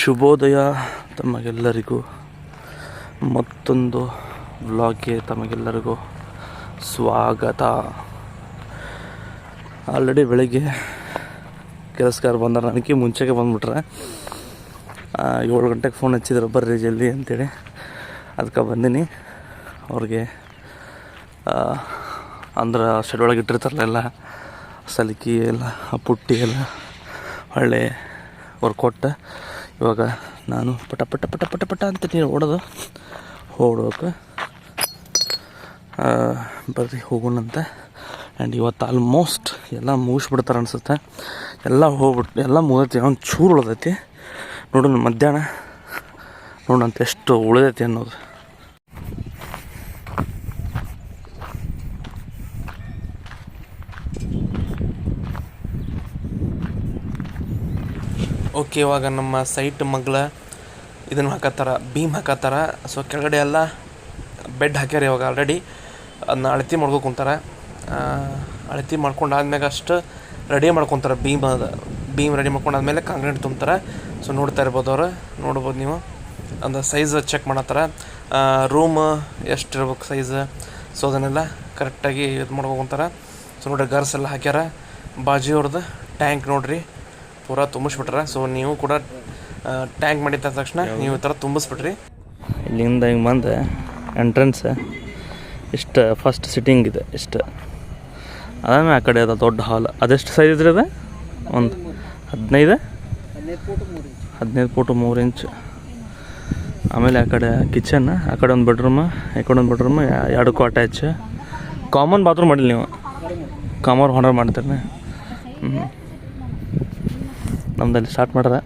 ಶುಭೋದಯ ತಮಗೆಲ್ಲರಿಗೂ. ಮತ್ತೊಂದು ವ್ಲಾಗ್ಗೆ ತಮಗೆಲ್ಲರಿಗೂ ಸ್ವಾಗತ. ಆಲ್ರೆಡಿ ಬೆಳಿಗ್ಗೆ ಕೆಲಸಗಾರ ಬಂದಾರ ನನಗೆ ಮುಂಚೆಗೆ ಬಂದುಬಿಟ್ರೆ ಏಳು ಗಂಟೆಗೆ ಫೋನ್ ಹಚ್ಚಿದ್ರು, ಬರ್ರಿ ಜಲ್ದಿ ಅಂತೇಳಿ. ಅದಕ್ಕೆ ಬಂದೀನಿ. ಅವ್ರಿಗೆ ಅಂದ್ರೆ ಶೆಡ್ ಒಳಗೆ ಇಟ್ಟಿರ್ತಾರಲ್ಲ ಎಲ್ಲ, ಸಲಿಕೆ ಎಲ್ಲ, ಪುಟ್ಟಿ ಎಲ್ಲ, ಒಳ್ಳೆ ಅವ್ರು ಕೊಟ್ಟ ಇವಾಗ ನಾನು ಪಟ ಪಟ ಪಟ ಪಟ ಪಟ ಅಂತ ನೀರು ಓಡೋದು. ಓಡೋಕೆ ಬರ್ರಿ, ಹೋಗೋಣಂತ. ಆ್ಯಂಡ್ ಇವತ್ತು ಆಲ್ಮೋಸ್ಟ್ ಎಲ್ಲ ಮುಗಿಸ್ಬಿಡ್ತಾರೆ ಅನ್ಸುತ್ತೆ. ಎಲ್ಲ ಹೋಗ್ಬಿಟ್ಟು ಎಲ್ಲ ಮುಗಿದೈತಿ ಒಂದು ಚೂರು ಉಳ್ದೈತಿ. ನೋಡೋಣ ಮಧ್ಯಾಹ್ನ ನೋಡೋಣಂತ, ಎಷ್ಟು ಉಳಿದೈತಿ ಅನ್ನೋದು. ಓಕೆ, ಇವಾಗ ನಮ್ಮ ಸೈಟ್ ಮಗ್ಲ ಇದನ್ನು ಹಾಕತ್ತಾರ ಬೀಮ್ ಹಾಕತ್ತಾರ. ಸೊ ಕೆಳಗಡೆ ಎಲ್ಲ ಬೆಡ್ ಹಾಕ್ಯಾರ ಇವಾಗ ಆಲ್ರೆಡಿ ಅದನ್ನ ಅಳತಿ ಮಾಡ್ಕೊ ಕುಂತಾರ. ಅಳತಿ ಮಾಡ್ಕೊಂಡು ಆದ್ಮ್ಯಾಗ ಅಷ್ಟು ರೆಡಿ ಮಾಡ್ಕೊತಾರೆ ಬೀಮ್ ಅದ ಬೀಮ್ ರೆಡಿ ಮಾಡ್ಕೊಂಡಾದ್ಮೇಲೆ ಕಾಂಕ್ರೀಟ್ ತುಂಬ್ತಾರೆ. ಸೊ ನೋಡ್ತಾ ಇರ್ಬೋದು ಅವ್ರು, ನೋಡ್ಬೋದು ನೀವು. ಅಂದ್ರೆ ಸೈಜ್ ಚೆಕ್ ಮಾಡತ್ತಾರ. ರೂಮ್ ಎಷ್ಟು ಇರ್ಬೇಕು ಸೈಜ್ ಸೊ ಅದನ್ನೆಲ್ಲ ಕರೆಕ್ಟಾಗಿ ಇದು ಮಾಡ್ಕೊಂತಾರೆ ಸೊ ನೋಡ್ರಿ, ಗರ್ಸ್ ಎಲ್ಲ ಹಾಕ್ಯಾರ. ಬಾಜಿ ಅವ್ರದ್ದು ಟ್ಯಾಂಕ್ ನೋಡ್ರಿ. ಪೂರಾ ತುಂಬಿಸ್ಬಿಟ್ರೆ. ಸೊ ನೀವು ಕೂಡ ಟ್ಯಾಂಕ್ ಮಾಡಿದ ತಕ್ಷಣ ನೀವು ಈ ಥರ ತುಂಬಿಸ್ಬಿಟ್ರಿ. ಇಲ್ಲಿಂದ ಹಿಂಗೆ ಬಂದು ಎಂಟ್ರೆನ್ಸ್ ಇಷ್ಟು ಫಸ್ಟ್ ಸಿಟ್ಟಿಂಗ್ ಇದೆ ಇಷ್ಟು. ಅದಾದ್ಮೇಲೆ ಆ ಕಡೆ ಅದ ದೊಡ್ಡ ಹಾಲ್ ಅದೆಷ್ಟು ಸೈಜ್ ಇದ್ರಿ ಅದು? ಒಂದು ಹದಿನೈದು? ಹದಿನೈದು ಫೋಟು ಮೂರು ಇಂಚ್ ಆಮೇಲೆ ಆ ಕಡೆ ಕಿಚನ್ ಆ ಕಡೆ ಒಂದು ಬೆಡ್ರೂಮ್ ಈ ಕಡೆ ಒಂದು ಬೆಡ್ರೂಮ್ ಎರಡಕ್ಕೂ ಅಟ್ಯಾಚ್ ಕಾಮನ್ ಬಾತ್ರೂಮ್ ಮಾಡಿಲ್ಲ ನೀವು? ಕಾಮನ್ ಆರ್ಡರ್ ಮಾಡ್ತೀರಿ ಹ್ಞೂ ನಮ್ದಲ್ಲಿ ಸ್ಟಾರ್ಟ್ ಮಾಡ್ರೆ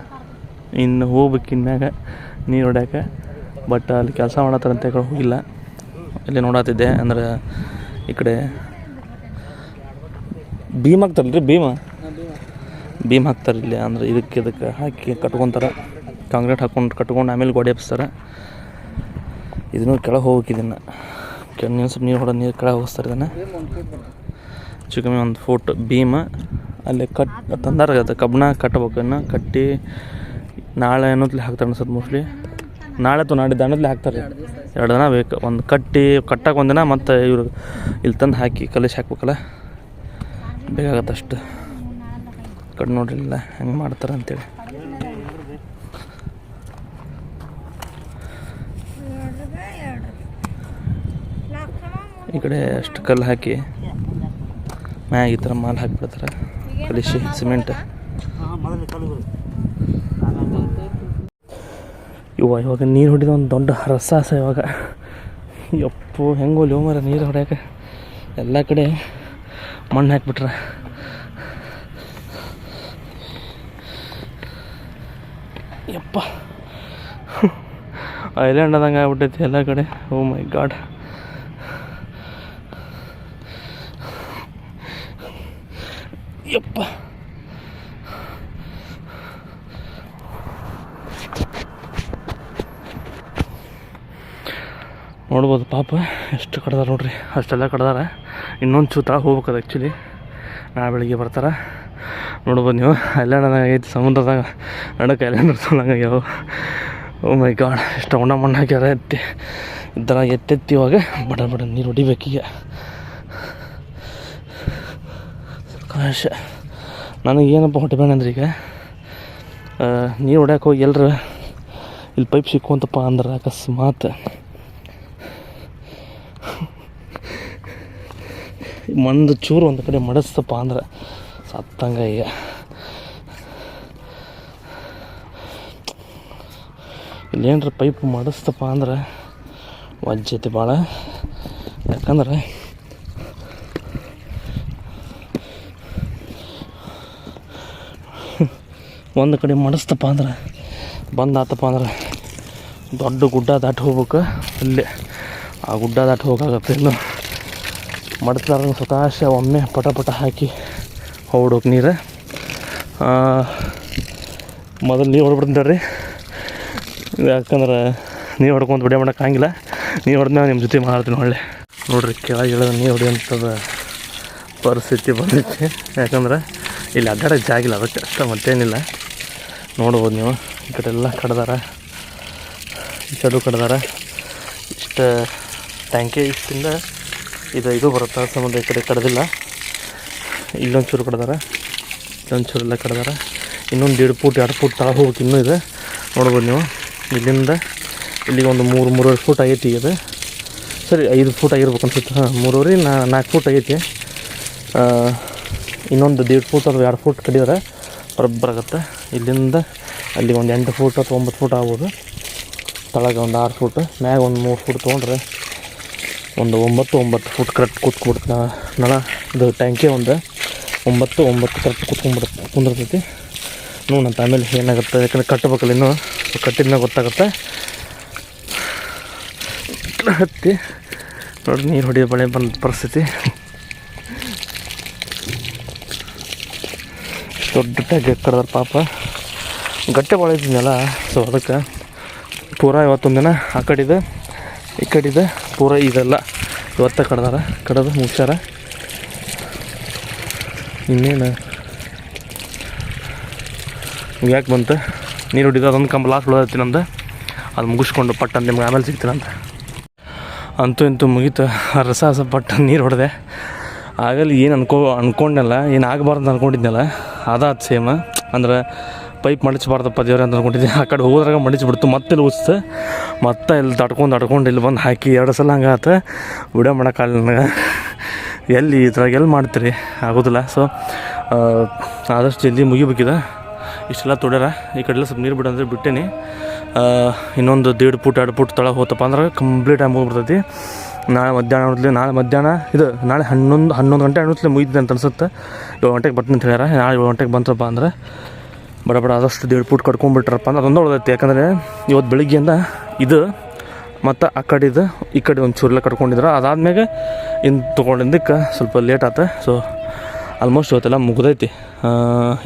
ಇನ್ನು ಹೋಗ್ಬೇಕು ಇನ್ಮ್ಯಾಗ ನೀರು ಹೊಡ್ಯಾಕೆ. ಬಟ್ ಅಲ್ಲಿ ಕೆಲಸ ಮಾಡತ್ತಾರಂತ ಕಡೆ ಹೋಗಿಲ್ಲ ಇಲ್ಲಿ ನೋಡತ್ತಿದ್ದೆ ಅಂದ್ರೆ ಈ ಕಡೆ ಭೀಮ್ ರೀ ಭೀಮ? ಭೀಮ್ ಹಾಕ್ತಾರೆ ಇಲ್ಲಿ, ಅಂದ್ರೆ ಇದಕ್ಕೆ ಇದಕ್ಕೆ ಹಾಕಿ ಕಟ್ಕೊತಾರೆ. ಕಾಂಕ್ರೀಟ್ ಹಾಕ್ಕೊಂಡು ಕಟ್ಕೊಂಡು ಆಮೇಲೆ ಗೋಡೆ ಹಬ್ಸ್ತಾರೆ. ಇದನ್ನು ಕೆಳಗೆ ಹೋಗ್ಬೇಕು ಇದನ್ನು. ಕೆಳ ನೀರು ಸ್ವಲ್ಪ ನೀರು ನೀರು ಕೆಳಗೆ ಹೋಗಿಸ್ತಾರೆ ಇದನ್ನು. ಹೆಚ್ಚು ಕಮ್ಮಿ ಒಂದು ಫೋಟೋ ಭೀಮ. ಅಲ್ಲಿ ಕಟ್ ತಂದಾರ ಅದು, ಕಬ್ಬಣ ಕಟ್ಟಬೇಕು ಇನ್ನು, ಕಟ್ಟಿ ನಾಳೆ ಅನ್ನೋದ್ಲಿ ಹಾಕ್ತಾರೆ ಅನ್ಸತ್ತೆ ಮೋಸ್ಟ್ಲಿ ನಾಳೆ ತು ನಾಡಿದ್ದು ಅನ್ನೋದ್ಲಿ ಹಾಕ್ತಾರೆ. ಎರಡು ದಿನ ಬೇಕು. ಒಂದು ಕಟ್ಟಿ ಕಟ್ಟಕ್ಕೆ ಒಂದಿನ ಮತ್ತು ಇವ್ರು ಇಲ್ಲಿ ತಂದು ಹಾಕಿ ಕಲಿಸಿ ಹಾಕ್ಬೇಕಲ್ಲ? ಬೇಕಾಗತ್ತೆ ಅಷ್ಟು. ಕಡೆ ನೋಡ್ರಿಲ್ಲ ಹೆಂಗೆ ಮಾಡ್ತಾರೆ ಅಂತೇಳಿ. ಈ ಕಡೆ ಅಷ್ಟು ಕಲ್ಲು ಹಾಕಿ ಮ್ಯಾಗ ಈ ಥರ ಮಾಲ್ ಹಾಕಿಬಿಡ್ತಾರೆ. ಕಲಿಸಿ ಸಿಮೆಂಟ್. ಇವ ಇವಾಗ ನೀರು ಹೊಡಿದ ಒಂದು ದೊಡ್ಡ ರಸಾಸ ಇವಾಗ. ಎಪ್ಪು ಹೆಂಗೆ ಲೋ ಮರ ನೀರು ಹೊಡ್ಯಾಕ. ಎಲ್ಲ ಕಡೆ ಮಣ್ಣು ಹಾಕಿಬಿಟ್ರೆ. ಯಪ್ಪ. ಐಲ್ಯಾಂಡ್ ಆದಂಗೆ ಆಗ್ಬಿಟ್ಟೈತಿ ಎಲ್ಲ ಕಡೆ. ಓ ಮೈ ಗಾಡ್ ಯಪ್ಪ. ನೋಡ್ಬೋದು ಪಾಪ, ಎಷ್ಟು ಕಡ್ದಾರ ನೋಡ್ರಿ. ಅಷ್ಟೆಲ್ಲ ಕಡ್ದಾರ. ಇನ್ನೊಂದು ಚೂತ ಹೋಗ್ಬೇಕದು ಆ್ಯಕ್ಚುಲಿ ನಾಳೆ ಬೆಳಿಗ್ಗೆ ಬರ್ತಾರೆ. ನೋಡ್ಬೋದು ನೀವು. ಐಲ್ಯಾಂಡ್ ಐತಿ ಸಮುದ್ರದಾಗ ನಡಕ್ಕೆ ಐಲ್ಯಾಂಡ್ ಇರ್ಸೋದಂಗಾಗ್ಯಾವ ಓ ಮೈ ಗಾಡ್ ಎಷ್ಟು ಒಣ ಮಣ್ಣು ಹಾಕ್ಯಾರ ಎತ್ತಿ. ಇದ್ದರ ಎತ್ತೆತ್ತಿ ಇವಾಗ ಬಡ ಬಡ ನೀರು ಹೊಡಿಬೇಕೀಗ ಕಾಶ. ನನಗೇನಪ್ಪ ಹೊಟ್ಟೆ ಬೇಡ ಅಂದ್ರೆ ಈಗ? ನೀರು ಹೊಡ್ಯಾಕೆ ಹೋಗಿ ಎಲ್ಲರ ಇಲ್ಲಿ ಪೈಪ್ ಸಿಕ್ಕುವಂತಪ್ಪ ಅಂದ್ರೆ ಅಕಸ್ಮಾತ್. ಮಂದು ಚೂರು ಒಂದು ಕಡೆ ಮಡಸ್ತಪ್ಪ ಅಂದ್ರೆ ಸತ್ತಂಗ ಈಗ. ಇಲ್ಲೇನ್ರ ಪೈಪ್ ಮಡಸ್ತಪ್ಪ ಅಂದ್ರೆ ವಜ್ಜೈತಿ ಭಾಳ ಯಾಕಂದ್ರೆ ಒಂದು ಕಡೆ ಮಡಿಸ್ತಪ್ಪ ಅಂದ್ರೆ, ಬಂದಾತಪ್ಪ ಅಂದ್ರೆ, ದೊಡ್ಡ ಗುಡ್ಡ ದಾಟಿ ಹೋಗ್ಬೇಕು. ಅಲ್ಲೇ ಆ ಗುಡ್ಡ ದಾಟಿ ಹೋಗಾಗತ್ತೆ. ಇನ್ನು ಮಡಿಸ್ಲಾರ ಸ್ವಕಾಶ ಒಮ್ಮೆ ಪಟ ಪಟ ಹಾಕಿ ಹೊಡೋಕೆ ನೀರು. ಮೊದಲು ನೀರು ಹೊಡ್ಬಿಡ್ತಾರೆ ಯಾಕಂದ್ರೆ ನೀರು ಹೊಡ್ಕೊಂಡು ಬಿಡಿ ಮಾಡೋಕ್ಕಾಗಿಲ್ಲ ನೀರು ಹೊಡೆದ್ಮೇಲೆ ನಿಮ್ಮ ಜೊತೆ ಮಾಡ್ತೀನಿ ಒಳ್ಳೆ. ನೋಡ್ರಿ ಕೆಳಗೆ ನೀರು ಹೊಡೆಯೋಂಥದ್ದು ಪರಿಸ್ಥಿತಿ ಬಂದೈತಿ. ಯಾಕಂದ್ರೆ ಇಲ್ಲಿ ಅಡ್ಡಾಡಕ್ಕೆ ಜಾಗಿಲ್ಲ ಅದಕ್ಕೆ ಅಷ್ಟ ಮತ್ತೇನಿಲ್ಲ. ನೋಡ್ಬೋದು ನೀವು. ಈ ಕಡೆ ಎಲ್ಲ ಕಡ್ದಾರ. ಈ ಸೈಡು ಕಡ್ದಾರ. ಇಷ್ಟು ಟ್ಯಾಂಕಿ ಇಷ್ಟಿಂದ ಇದು ಇದು ಬರುತ್ತೆ? ಸಂಬಂಧ ಈ ಕಡೆ ಕಡ್ದಿಲ್ಲ. ಇಲ್ಲೊಂಚೂರು ಕಡ್ದಾರ. ಇಲ್ಲೊಂದು ಚೂರು ಎಲ್ಲ ಕಡ್ದಾರ. ಇನ್ನೊಂದು ಎರಡು ಫೂಟ್ ಎರಡು ಫೂಟ್ ತಳ ಹೋಗ್ಬೇಕು ಇನ್ನೂ ಇದೆ. ನೋಡ್ಬೋದು ನೀವು. ಇಲ್ಲಿಂದ ಇಲ್ಲಿಗೆ ಒಂದು ಮೂರು, ಮೂರುವರೆ ಫೂಟ್ ಆಗೈತಿ ಇದು. ಸರಿ, ಐದು ಫೂಟ್ ಆಗಿರ್ಬೇಕು ಅನ್ಸುತ್ತೆ. ಹಾಂ, ಮೂರುವರೆ, ನಾ ನಾಲ್ಕು ಫೂಟ್ ಆಗೈತಿ. ಇನ್ನೊಂದು ದೇಡ್ ಫೂಟ್ ಅಥವಾ ಎರಡು ಫೂಟ್ ಕಡಿದ್ರೆ. ಬರೋಬ್ಬರ ಆಗುತ್ತೆ ಇಲ್ಲಿಂದ ಅಲ್ಲಿ ಒಂದು ಎಂಟು ಫೂಟ್ ಅಥವಾ ಒಂಬತ್ತು ಫೂಟ್ ಆಗ್ಬೋದು. ತಳಗೆ ಒಂದು ಆರು ಫೂಟ್ ಮ್ಯಾಗ ಒಂದು ಮೂರು ಫೂಟ್ ತೊಗೊಂಡ್ರೆ ಒಂದು ಒಂಬತ್ತು ಒಂಬತ್ತು ಫೂಟ್ ಕರೆಕ್ಟ್ ಕೂತ್ಕೊಬಿಡುತ್ತೆ ನಳ ನಳ. ಇದು ಟ್ಯಾಂಕಿ ಒಂದು ಒಂಬತ್ತು ಒಂಬತ್ತು ಕರೆಕ್ಟ್ ಕೂತ್ಕೊಂಡ್ಬಿಡುತ್ತೆ ಕುಂದಿರ್ತೈತಿ. ನೋಡಂತ ಆಮೇಲೆ ಏನಾಗುತ್ತೆ? ಯಾಕಂದ್ರೆ ಕಟ್ಟಬೇಕಲ್ಲ ಇನ್ನೂ. ಕಟ್ಟಿದ್ಮೇಲೆ ಗೊತ್ತಾಗುತ್ತೆ. ಹತ್ತಿ. ನೋಡಿ ನೀರು ಹೊಡಿಯೋ ಬಳೆ ಬಂದ ಪರಿಸ್ಥಿತಿ. ದೊಡ್ಡ ಟ್ಯಾಗ್ ಕಡ್ದಾರ ಪಾಪ. ಗಟ್ಟೆ ಭಾಳ ಇದ್ದೀನಲ್ಲ ಸೊ ಅದಕ್ಕೆ ಪೂರ ಇವತ್ತೊಂದು ದಿನ ಆ ಕಡಿದು, ಈ ಕಡಿದು ಪೂರ ಇದೆಲ್ಲ ಇವತ್ತ ಕಡ್ದಾರ. ಕಡ್ದು ಮುಚ್ಚಾರ ಇನ್ನೇನು? ಯಾಕೆ ಬಂತು? ನೀರು ಹೊಡಿದ ಅದೊಂದು ಕಂಬ ಲಾಸ್ಟ್ ಬಿಡೋದೈತಿ ನಂದು. ಅದು ಮುಗಿಸ್ಕೊಂಡು ಪಟ್ಟ ನಿಮ್ಗೆ ಆಮೇಲೆ ಸಿಗ್ತೀನಂತ ಅಂತೂ. ಇಂತೂ ಮುಗೀತು. ರಸ ರಸ ಪಟ್ಟ ನೀರು ಹೊಡೆದೆ. ಆಗಲ್ಲಿ ಏನು ಅನ್ಕೋ ಅನ್ಕೊಂಡಲ್ಲ ಏನು ಆಗಬಾರ್ದು ಅನ್ಕೊಂಡಿದ್ನಲ್ಲ ಅದಾದ ಸೇಮ್. ಅಂದ್ರೆ ಪೈಪ್ ಮಡಚಬಾರ್ದಪ್ಪ ದೇವ್ರೆ ಅಂತ ಅಂದ್ಕೊಂಡಿದ್ದೆ ಆ ಕಡೆ ಹೋದ್ರಾಗ ಮಡಚಿಬಿಡ್ತು, ಮತ್ತೆ ಇಲ್ಲಿ ಉಸ್ತು. ಮತ್ತೆ ಇಲ್ಲಿ ತಡ್ಕೊಂಡು ತಡ್ಕೊಂಡು ಇಲ್ಲಿ ಬಂದು ಹಾಕಿ ಎರಡು ಸಲ ಹಂಗೆ ಆತ. ವಿಡಿಯೋ ಮಾಡೋಕ್ಕಾಗಲ್ಲ ನನಗೆ. ಎಲ್ಲಿ ಇದ್ರಾಗ ಎಲ್ಲಿ ಮಾಡ್ತೀರಿ? ಆಗೋದಿಲ್ಲ. ಸೊ ಆದಷ್ಟು ಜಲ್ದಿ ಮುಗಿಬೇಕಿದೆ. ಇಷ್ಟೆಲ್ಲ ತೊಡ್ಯಾರ. ಈ ಕಡೆಲ್ಲ ಸ್ವಲ್ಪ ನೀರು ಬಿಡಂದ್ರೆ ಬಿಟ್ಟೇನಿ. ಇನ್ನೊಂದು ದೇಡ್ ಪುಟ್, ಎರಡು ಪುಟ್ ತಳ ಹೋತಪ್ಪ ಅಂದ್ರೆ ಕಂಪ್ಲೀಟ್ ಆಗಿ ಮುಗಿಬಿಡ್ತೈತಿ ನಾಳೆ ಮಧ್ಯಾಹ್ನ ಅನ್ನೋದ್ಲಿ ನಾಳೆ ಮಧ್ಯಾಹ್ನ, ಇದು ನಾಳೆ ಹನ್ನೊಂದು ಹನ್ನೊಂದು ಗಂಟೆ ಅನ್ನೋದ್ಲಿ ಮುಗಿದಿದೆ ಅಂತ ಅನ್ಸುತ್ತೆ. ಏಳು ಗಂಟೆಗೆ ಬರ್ತೀನಿ ಅಂತ ಹೇಳ್ಯಾರ. ನಾಳೆ ಏಳು ಗಂಟೆಗೆ ಬಂತಪ್ಪ ಅಂದ್ರೆ ಬಡ ಬಡ ಆದಷ್ಟು ದೇಡ್ ಪೂಟ್ ಕಟ್ಕೊಂಡ್ಬಿಟ್ರಪ್ಪ ಅಂದ್ರೆ ಅದೊಂದು ಉಳ್ದೈತಿ ಯಾಕಂದರೆ ಇವತ್ತು ಬೆಳಿಗ್ಗೆಯಿಂದ ಇದು ಮತ್ತು ಆ ಕಡೆದು ಈ ಕಡೆ ಒಂದು ಚೂರೆಲ್ಲ ಕಟ್ಕೊಂಡಿದ್ರು. ಅದಾದ್ಮೇಲೆ ಇನ್ನು ತೊಗೊಂಡಿದ್ದಕ್ಕೆ ಸ್ವಲ್ಪ ಲೇಟ್ ಆತ. ಸೊ ಆಲ್ಮೋಸ್ಟ್ ಇವತ್ತೆಲ್ಲ ಮುಗ್ದೈತಿ.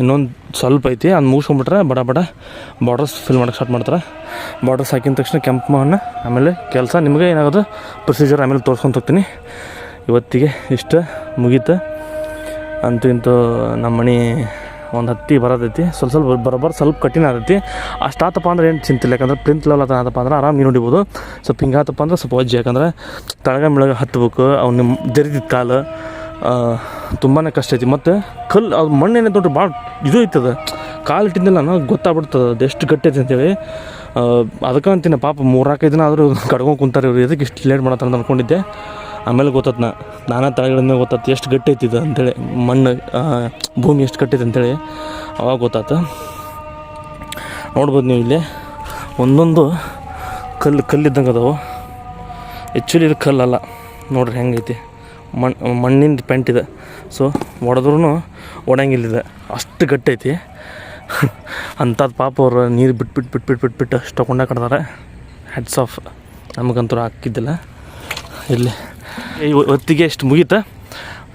ಇನ್ನೊಂದು ಸ್ವಲ್ಪ ಐತಿ ಅದು ಮುಗಿಸ್ಕೊಂಬಿಟ್ರೆ ಬಡ ಬಡ ಬಾರ್ಡರ್ಸ್ ಫಿಲ್ ಮಾಡೋಕೆ ಸ್ಟಾರ್ಟ್ ಮಾಡ್ತಾರೆ. ಬಾರ್ಡರ್ಸ್ ಹಾಕಿದ ತಕ್ಷಣ ಕೆಂಪು ಮಣ್ಣು ಆಮೇಲೆ ಕೆಲಸ. ನಿಮಗೆ ಏನಾಗೋದು ಪ್ರೊಸೀಜರ್ ಆಮೇಲೆ ತೋರ್ಸ್ಕೊಂತ ಹೋಗ್ತೀನಿ. ಇವತ್ತಿಗೆ ಇಷ್ಟು, ಮುಗೀತು. ಅಂತೂ ಇಂತೂ ನಮ್ಮ ಮನೆ ಒಂದು ಹತ್ತಿ ಬರೋದೈತಿ ಸ್ವಲ್ಪ ಸ್ವಲ್ಪ ಬರೋಬ್ಬರ ಸ್ವಲ್ಪ ಕಠಿಣ ಆಗೈತಿ ಅಷ್ಟಾತಪ್ಪ ಅಂದ್ರೆ ಏನು ಚಿಂತಿಲ್ಲ ಯಾಕಂದ್ರೆ ಪ್ರಿಂಟ್ ಲೆವೆಲ್ ಆತಪ್ಪ ಅಂದ್ರೆ ಆರಾಮ್ ನೀನು ಹೊಡಿಬೋದು ಸ್ವಲ್ಪ ಹಿಂಗಾತಪ್ಪ ಅಂದ್ರೆ ಸ್ವಲ್ಪ ವಜ್ಜೆ ಯಾಕಂದ್ರೆ ತಳಗ ಮಿಳಗ ಹತ್ತಬೇಕು ಅವ್ನು ನಿಮ್ಮ ಜರಿದಿದ್ದ ಕಾಲು. ತುಂಬಾ ಕಷ್ಟ ಐತಿ. ಮತ್ತು ಕಲ್ಲು ಅದು ಮಣ್ಣೇನೈತೆ ನೋಡ್ರಿ ಭಾಳ ಇದು ಐತದ. ಕಾಲು ಇಟ್ಟಿದ್ದೆಲ್ಲ ನಾನು ಗೊತ್ತಾಗ್ಬಿಡ್ತದೆ ಅದು ಎಷ್ಟು ಗಟ್ಟಿ ಐತೆ ಅಂತೇಳಿ. ಅದಕ್ಕೆ ಅಂತೀನಿ ಪಾಪ ಮೂರ್ನಾಲ್ಕೈದು ದಿನ ಆದರೂ ಕಡ್ಕೊಂಡು ಕುಂತಾರೆ ಇವ್ರು. ಎದಕ್ಕೆ ಇಷ್ಟು ಲೇಟ್ ಮಾಡತ್ತಾರ ಅಂತ ಅಂದ್ಕೊಂಡಿದ್ದೆ ಆಮೇಲೆ ಗೊತ್ತಾತ್ ನಾ. ನಾನಾ ತಳಗಳಿಂದ ಗೊತ್ತಾಯ್ತು ಎಷ್ಟು ಗಟ್ಟಿ ಐತಿ ಇದು ಅಂತೇಳಿ. ಮಣ್ಣು ಭೂಮಿ ಎಷ್ಟು ಗಟ್ಟಿದೆ ಅಂತೇಳಿ. ಅವಾಗ ಗೊತ್ತಾತು. ನೋಡ್ಬೋದು ನೀವು ಇಲ್ಲಿ. ಒಂದೊಂದು ಕಲ್ಲು ಕಲ್ಲಿದ್ದಂಗೆ ಅದಾವು. ಆ್ಯಕ್ಚುಲಿ ಇದು ಕಲ್ಲಲ್ಲ. ನೋಡ್ರಿ ಹೆಂಗೈತಿ. ಮಣ್ಣು ಮಣ್ಣಿಂದು ಪೆಂಟ್ ಇದೆ. ಸೊ ಒಡೆದ್ರೂ ಒಡಂಗಿಲ್ಲಿದೆ ಅಷ್ಟು ಗಟ್ಟೈತಿ. ಐತಿ ಅಂಥದ್ದು ಪಾಪ ಅವರು ನೀರು ಬಿಟ್ಬಿಟ್ಟು ಬಿಟ್ಬಿಟ್ಟು ಬಿಟ್ಬಿಟ್ಟು ಬಿಟ್ಟು ಬಿಟ್ಟು ಬಿಟ್ಟು ಅಷ್ಟು ತಗೊಂಡ ಕಡ್ದಾರೆ ಹೆಡ್ಸ್ ಆಫ್ ನಮಗಂತೂ ಹಾಕಿದ್ದಿಲ್ಲ. ಇಲ್ಲಿ. ಇವತ್ತಿಗೆ ಇಷ್ಟು ಮುಗೀತು?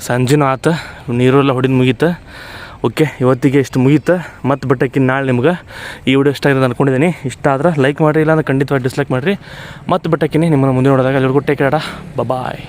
ಸಂಜೆನೂ ಆತ. ನೀರೆಲ್ಲ ಹೊಡಿದು ಮುಗೀತು. ಓಕೆ, ಇವತ್ತಿಗೆ ಇಷ್ಟು ಮುಗೀತು. ಮತ್ತೆ ಬಿಟ್ಟಕ್ಕಿನ ನಾಳೆ ನಿಮ್ಗೆ ಈ ವಿಡಿಯೋ ಇಷ್ಟ ಆಗಿದೆ ಅಂದ್ಕೊಂಡಿದ್ದೀನಿ ಇಷ್ಟ ಆದ್ರೆ ಲೈಕ್ ಮಾಡಿರಿ ಇಲ್ಲ ಅಂದ್ರೆ ಖಂಡಿತವಾಗಿ ಡಿಸ್ಲೈಕ್ ಮಾಡಿರಿ. ಮತ್ತೆ ಬಿಟ್ಟಕ್ಕಿನಿ ನಿಮ್ಮನ್ನು ಮುಂದೆ ನೋಡಿದಾಗ ಎಲ್ಲರಿಗೂ ಟೇಕ್ ಕೇಡ ಬಾಯ್